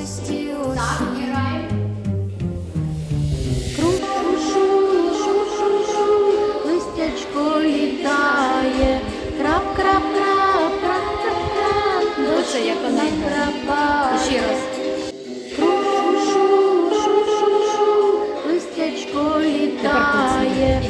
гості у давній рай. Кружу, шу, шу, листячко літає, крап, крап, крап, крап, крап, крап, лучше як вона крапа. Ще раз. Кружу, шу, шу, шу, листячко літає.